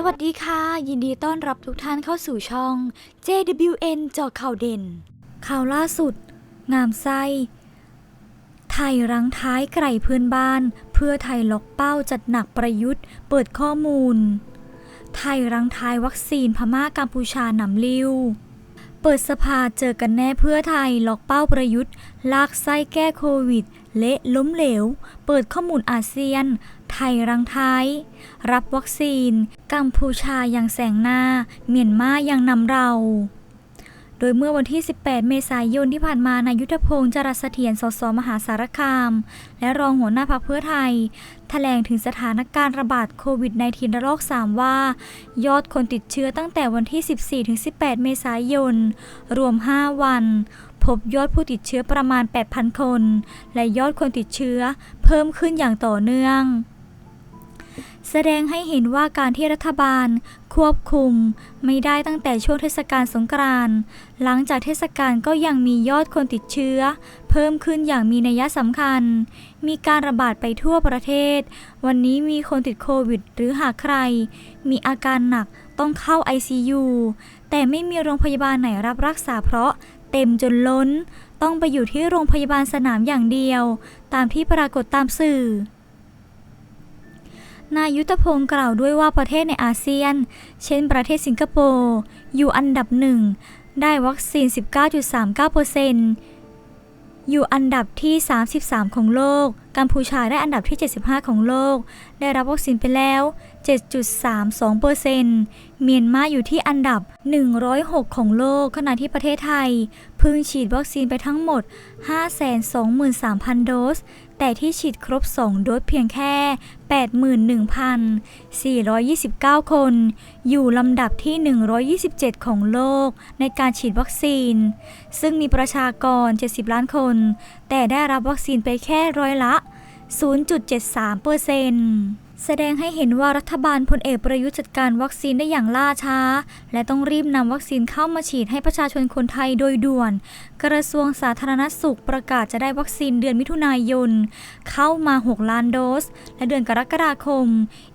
สวัสดีค่ะ ยินดีต้อนรับทุกท่านเข้าสู่ช่อง JWN จาะข่าวเด่น ข่าวล่าสุด งามไส้ ไทยรังท้ายไกลเพื่อนบ้าน เพื่อไทยล็อกเป้าจัดหนักประยุทธ์ เปิดข้อมูล ไทยรังท้ายวัคซีนพม่ากัมพูชาหนำลิ้ว เปิดสภาเจอกันแน่เพื่อไทยล็อกเป้าประยุทธ์ ลากไส้แก้โควิด เละล้มเหลว เปิดข้อมูลอาเซียน ไทยรังท้าย รับวัคซีน กัมพูชายังแสงหน้า เมียนมายังนำเรา โดยเมื่อวันที่ 18 เมษายนที่ผ่านมานายุทธพงศ์จรัสเถียรสสมหาสารคาม และรองหัวหน้าพรรคเพื่อไทยแถลงถึงสถานการณ์ระบาดโควิด -19 ระลอก 3 ว่า ยอดคนติดเชื้อตั้งแต่วันที่ 14-18 เมษายน รวม 5 วัน บยอดผู้ติดเชื้อประมาณ 8,000 คน และยอดคนติดเชื้อเพิ่มขึ้นอย่างต่อเนื่อง แสดงให้เห็นว่าการที่รัฐบาล ควบคุม ไม่ได้ตั้งแต่ช่วงเทศกาลสงกรานต์หลังจากเทศกาลก็ยังมียอดคนติดเชื้อ เพิ่มขึ้นอย่างมีนัยสำคัญ มีการระบาดไปทั่วประเทศ วันนี้มีคนติดโควิด หรือหากใคร มีอาการหนักต้องเข้า ICU แต่ไม่มีโรงพยาบาลไหนรับรักษาเพราะ เต็มจนล้น ต้องไปอยู่ที่โรงพยาบาลสนามอย่างเดียว ตามที่ปรากฏตามสื่อ นายยุทธพงศ์กล่าวด้วยว่าประเทศในอาเซียน เช่นประเทศสิงคโปร์ อยู่อันดับหนึ่ง ได้วัคซีน 19.39%อยู่อันดับที่ 33 ของโลก กัมพูชาได้อันดับที่ 75 ของโลก ได้รับวัคซีนไปแล้ว 7.32%เมียนมาอยู่ที่อันดับ 106 ของโลก ขณะที่ประเทศไทยเพิ่งฉีดวัคซีนไปทั้งหมด 523,000 โดส แต่ที่ฉีดครบ 2 โดสเพียงแค่ 81,429 คน อยู่ลำดับที่ 127 ของโลกในการฉีดวัคซีน ซึ่งมีประชากร 70 ล้านคน แต่ได้รับวัคซีนไปแค่ร้อยละ 0.73เปอร์เซ็นต์ แสดงให้เห็นว่ารัฐบาลพลเอกประยุทธ์จัดการวัคซีนได้อย่างล่าช้า และต้องรีบนำวัคซีนเข้ามาฉีดให้ประชาชนคนไทยโดยด่วน กระทรวงสาธารณสุขประกาศจะได้วัคซีนเดือนมิถุนายน เข้ามา 6 ล้านโดส และเดือนกรกฎาคม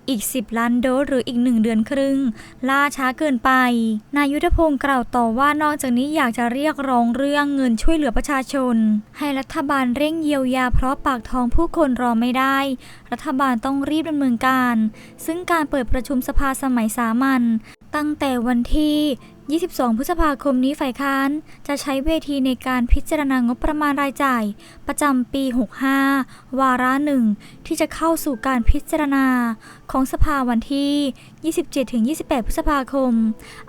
อีก 10 ล้านโดสหรืออีก 1 เดือนครึ่ง ล่าช้าเกินไป นายยุทธพงศ์กล่าวต่อว่านอกจากนี้อยากจะเรียกร้องเรื่องเงินช่วยเหลือประชาชน ให้รัฐบาลเร่งเยียวยาเพราะปากท้องผู้คนรอไม่ได้ รัฐบาลต้องรีบดำเนินการ ซึ่งการเปิดประชุมสภาสมัยสามัญ ตั้งแต่วันที่ 22 พฤษภาคมนี้ฝ่ายค้าน จะใช้เวทีในการพิจารณางบประมาณรายจ่าย ประจำปี 65 วาระหนึ่งที่จะเข้าสู่การพิจารณาของสภาวันที่ 27-28 พฤษภาคม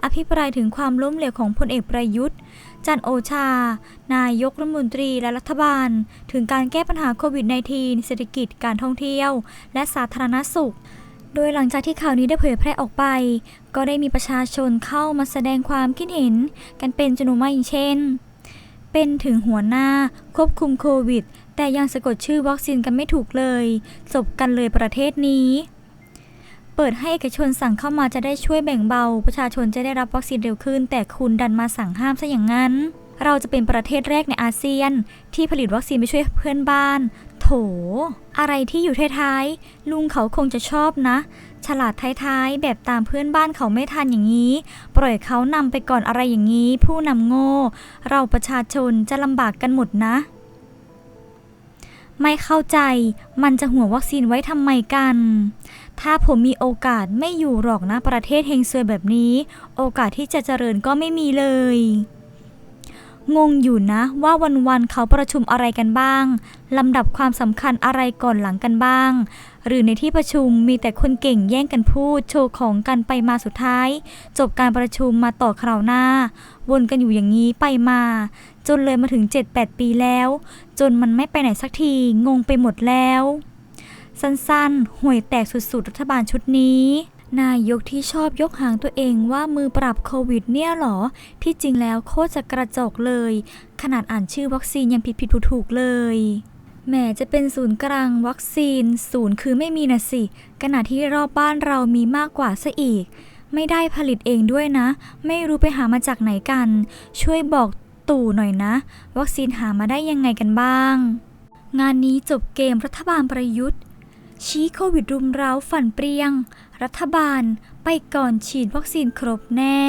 อภิปรายถึงความล้มเหลวของพลเอกประยุทธ์จันโอชา นายกรัฐมนตรีและรัฐบาล ถึงการแก้ปัญหาโควิด -19 เศรษฐกิจการท่องเที่ยว และสาธารณสุข โดยหลังจากที่ข่าวนี้ได้เผยแพร่ออกไป ก็ได้มีประชาชนเข้ามาแสดงความคิดเห็นกันเป็นจำนวนมากอย่างเช่น เป็นถึงหัวหน้าควบคุมโควิด แต่ยังสะกดชื่อวัคซีนกันไม่ถูกเลยจบกันเลยประเทศนี้ เปิดให้เอกชนสั่งเข้ามาจะได้ช่วยแบ่งเบา ประชาชนจะได้รับวัคซีนเร็วขึ้น แต่คุณดันมาสั่งห้ามซะอย่างนั้นเราจะเป็นประเทศแรกในอาเซียน ที่ผลิตวัคซีนไปช่วยเพื่อนบ้าน โถ อะไรที่อยู่ท้ายๆ ลุงเขาคงจะชอบนะ ฉลาดท้ายๆ แบบตามเพื่อนบ้านเขาไม่ทันอย่างนี้ ปล่อยเขานำไปก่อนอะไรอย่างนี้ ผู้นำโง่ เราประชาชนจะลำบากกันหมดนะ ไม่เข้าใจ มันจะห่วงวัคซีนไว้ทำไมกัน ถ้าผมมีโอกาสไม่อยู่หรอกนะประเทศเฮงซวยแบบนี้ โอกาสที่จะเจริญก็ไม่มีเลย งงอยู่นะว่าวันๆเขาประชุมอะไรกันบ้าง ลำดับความสำคัญอะไรก่อนหลังกันบ้าง หรือในที่ประชุมมีแต่คนเก่งแย่งกันพูด โชว์ของกันไปมาสุดท้าย จบการประชุมมาต่อคราวหน้า วนกันอยู่อย่างนี้ไปมา จนเลยมาถึง 7-8 ปีแล้ว จนมันไม่ไปไหนสักทีงงไปหมดแล้ว สั้นๆห่วยแตกสุดๆรัฐบาลชุดนี้ นายกที่ชอบยกหางตัวเองว่ามือปราบโควิดเนี่ยหรอ ที่จริงแล้วโคตรจะกระจกเลย ขนาดอ่านชื่อวัคซีนยังผิดผิดถูกเลยแหมจะเป็นศูนย์กลางวัคซีน ศูนย์คือไม่มีนะสิขณะที่รอบบ้านเรามีมากกว่าซะอีก ไม่ได้ผลิตเองด้วยนะ ไม่รู้ไปหามาจากไหนกัน ช่วยบอกตู่หน่อยนะ วัคซีนหามาได้ยังไงกันบ้าง งานนี้จบเกมรัฐบาลประยุทธ์ ชี้โควิดรุมเร้าฝันเปรียง รัฐบาลไปก่อนฉีดวัคซีนครบแน่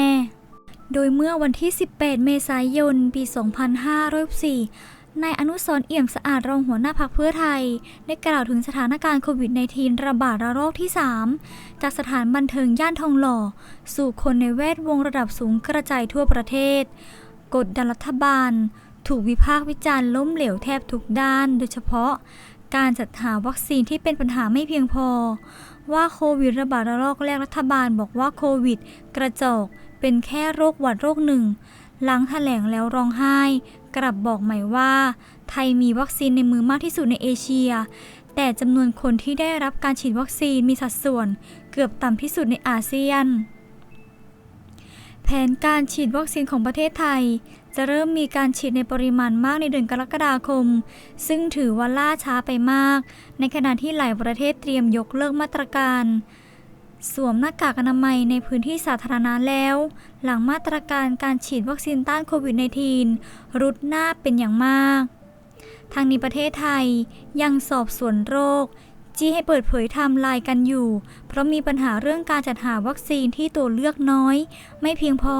โดยเมื่อวันที่ 18 เมษายน ปี 2564นายอนุสรเอี่ยมสะอาดรองหัวหน้าพักเพื่อไทย ได้กล่าวถึงสถานการณ์โควิด -19 ระบาดระลอกที่ 3 จากสถานบันเทิงย่านทองหล่อ สู่คนในแวดวงระดับสูงกระจายทั่วประเทศ กดดันรัฐบาล ถูกวิพากษ์วิจารณ์ล้มเหลวแทบทุกด้าน โดยเฉพาะ การจัดหาวัคซีนที่เป็นปัญหาไม่เพียงพอ ว่าโควิดระบาดระลอกแรกรัฐบาลบอกว่าโควิด กระจอกเป็นแค่โรคหวัดโรคหนึ่ง หลังแถลงแล้วร้องไห้ กลับบอกใหม่ว่า ไทยมีวัคซีนในมือมากที่สุดในเอเชีย แต่จำนวนคนที่ได้รับการฉีดวัคซีนมีสัดส่วน เกือบต่ำที่สุดในอาเซียน แผนการฉีดวัคซีนของประเทศไทย จะเริ่มมีการฉีดในปริมาณมากในเดือนกรกฎาคม ซึ่งถือว่าล่าช้าไปมาก ในขณะที่หลายประเทศเตรียมยกเลิกมาตรการ สวมหน้ากากอนามัยในพื้นที่สาธารณะแล้ว หลังมาตรการการฉีดวัคซีนต้านโควิด -19 รุดหน้าเป็นอย่างมากทางนี้ประเทศไทยยังสอบสวนโรค จี้ให้เปิดเผยไทม์ไลน์กันอยู่ เพราะมีปัญหาเรื่องการจัดหาวัคซีนที่ตัวเลือกน้อย ไม่เพียงพอ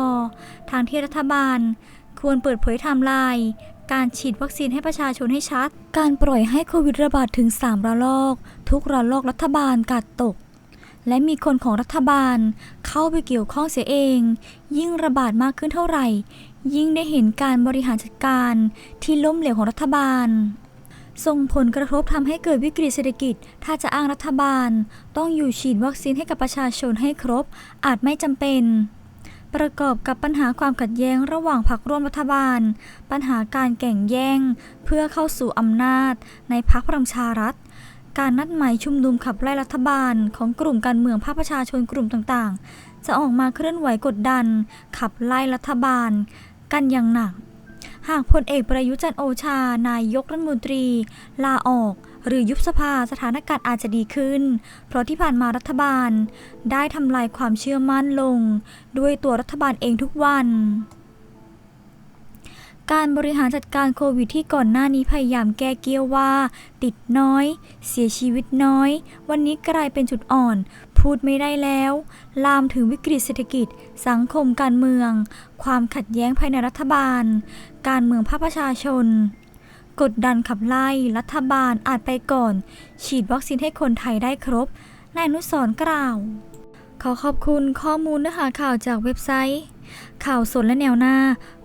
ทางที่รัฐบาล ควรเปิดเผยไทม์ไลน์การฉีดวัคซีนให้ประชาชนให้ชัด การปล่อยให้โควิดระบาดถึง 3 ระลอก ทุกระลอกรัฐบาลกาดตก และมีคนของรัฐบาลเข้าไปเกี่ยวข้องเสียเอง ยิ่งระบาดมากขึ้นเท่าไหร่ ยิ่งได้เห็นการบริหารจัดการที่ล้มเหลวของรัฐบาล ส่งผลกระทบทำให้เกิดวิกฤตเศรษฐกิจ ถ้าจะอ้างรัฐบาล ต้องอยู่ฉีดวัคซีนให้กับประชาชนให้ครบ อาจไม่จำเป็น ประกอบกับปัญหาความขัดแย้งระหว่างพรรคร่วมรัฐบาล ปัญหาการแข่งแย่ง เพื่อเข้าสู่อำนาจ ในพรรคพลังประชารัฐ การนัดหมายชุมนุมขับไล่รัฐบาล ของกลุ่มการเมืองภาคประชาชนกลุ่มต่างๆ จะออกมาเคลื่อนไหวกดดัน ขับไล่รัฐบาล กันอย่างหนัก หากพลเอกประยุจันโอชานายกรัฐมนตรี ลาออก หรือยุบสภาสถานการณ์อาจจะดีขึ้น เพราะที่ผ่านมารัฐบาล ได้ทำลายความเชื่อมั่นลง ด้วยตัวรัฐบาลเองทุกวันการบริหารจัดการโควิดที่ก่อนหน้านี้พยายามแก้เกี้ยวว่า ติดน้อย เสียชีวิตน้อย วันนี้กลายเป็นจุดอ่อน พูดไม่ได้แล้ว ลามถึงวิกฤตเศรษฐกิจ สังคมการเมือง ความขัดแย้งภายในรัฐบาล การเมืองภาคประชาชน กดดันขับไล่รัฐบาลอาจไปก่อน ฉีดวัคซีนให้คนไทยได้ครบนายอนุสรกล่าว ขอขอบคุณข้อมูลเนื้อหาข่าวจากเว็บไซต์ ข่าวสดและแนวหน้า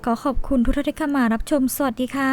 ขอขอบคุณทุกท่านที่เข้ามารับชมสวัสดีค่ะ